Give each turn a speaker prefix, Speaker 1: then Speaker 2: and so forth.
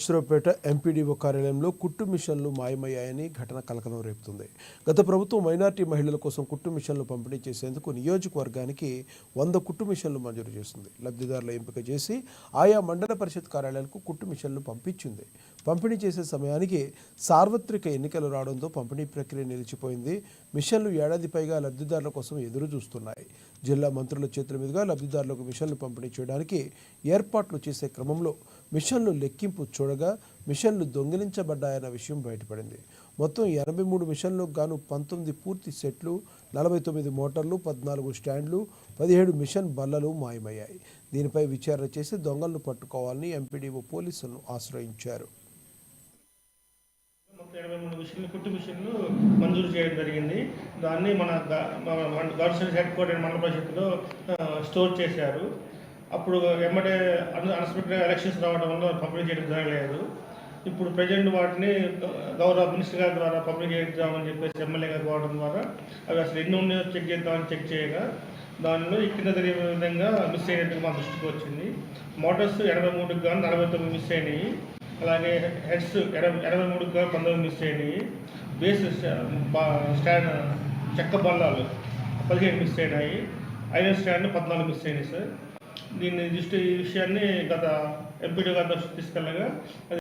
Speaker 1: Narasaraopet MPDO కార్యాలయంలో కుట్టు మిషన్లు మాయమయ్యాయని ఘటన కలకలం రేపుతుంది. గత ప్రభుత్వం మైనార్టీ మహిళల కోసం కుట్టు మిషన్లు పంపిణీ చేసేందుకు నియోజకవర్గానికి వంద కుట్టు మిషన్లు మంజూరు చేస్తుంది లబ్ధిదారుల ఎంపిక చేసి ఆయా మండల పరిషత్ కార్యాలయాలకు కుట్టు మిషన్లు పంపించింది. పంపిణీ చేసే సమయానికి సార్వత్రిక ఎన్నికలు రావడంతో పంపిణీ ప్రక్రియ నిలిచిపోయింది. మిషన్లు ఏడాది పైగా లబ్ధిదారుల కోసం ఎదురు చూస్తున్నాయి. జిల్లా మంత్రుల చేతుల మీదుగా లబ్ధిదారులకు మిషన్లు పంపిణీ చేయడానికి ఏర్పాట్లు చేసే క్రమంలో మిషన్లు లెక్కింపు చూడగా మిషన్లు దొంగిలించబడ్డాయన్న విషయం బయటపడింది. మొత్తం ఎనభై మూడు మిషన్లకు గాను పంతొమ్మిది పూర్తి సెట్లు నలభై తొమ్మిది మోటార్లు పద్నాలుగు స్టాండ్లు పదిహేడు మిషన్ బల్లలు మాయమయ్యాయి. దీనిపై విచారణ చేసి దొంగలను పట్టుకోవాలని ఎంపీడీఓ పోలీసులను ఆశ్రయించారు.
Speaker 2: ఎనభై మూడు మిషన్లు కుట్టు మిషన్లు మంజూరు చేయడం జరిగింది. దాన్ని మన గవర్నమెంట్ హెడ్ క్వార్టర్ మండల పరిషత్తులో స్టోర్ చేశారు. అప్పుడు ఎమ్మటే అన్ ఎలక్షన్స్ రావడం వల్ల పంపిణీ చేయడం జరగలేదు. ఇప్పుడు ప్రజెంట్ వాటిని గౌరవ మినిస్టర్ గారి ద్వారా పంపిణీ చేద్దామని చెప్పేసి ఎమ్మెల్యే గారు కావడం ద్వారా అవి అసలు ఎన్ని ఉన్నాయో చెక్ చేద్దామని చెక్ చేయగా దానిలో ఇక్కడ కింద విధంగా మిస్ అయినట్టుగా మా దృష్టికి వచ్చింది. మోటార్స్ ఎనభై మూడుకి కానీ నలభై తొమ్మిది మిస్ అయినాయి. అలాగే హెడ్స్ ఎనభై ఎనభై మూడుకి కానీ పంతొమ్మిది మిస్ అయినాయి. బేస్ స్టాండ్ చెక్క బల్లాలు పదిహేను మిస్ అయినాయి. ఐరన్ స్టాండ్ పద్నాలుగు మిస్ అయినాయి సార్ దీన్ని దృష్టి ఈ విషయాన్ని గత ఎంపీడీ గారి దృష్టికి తీసుకెళ్ళగా అది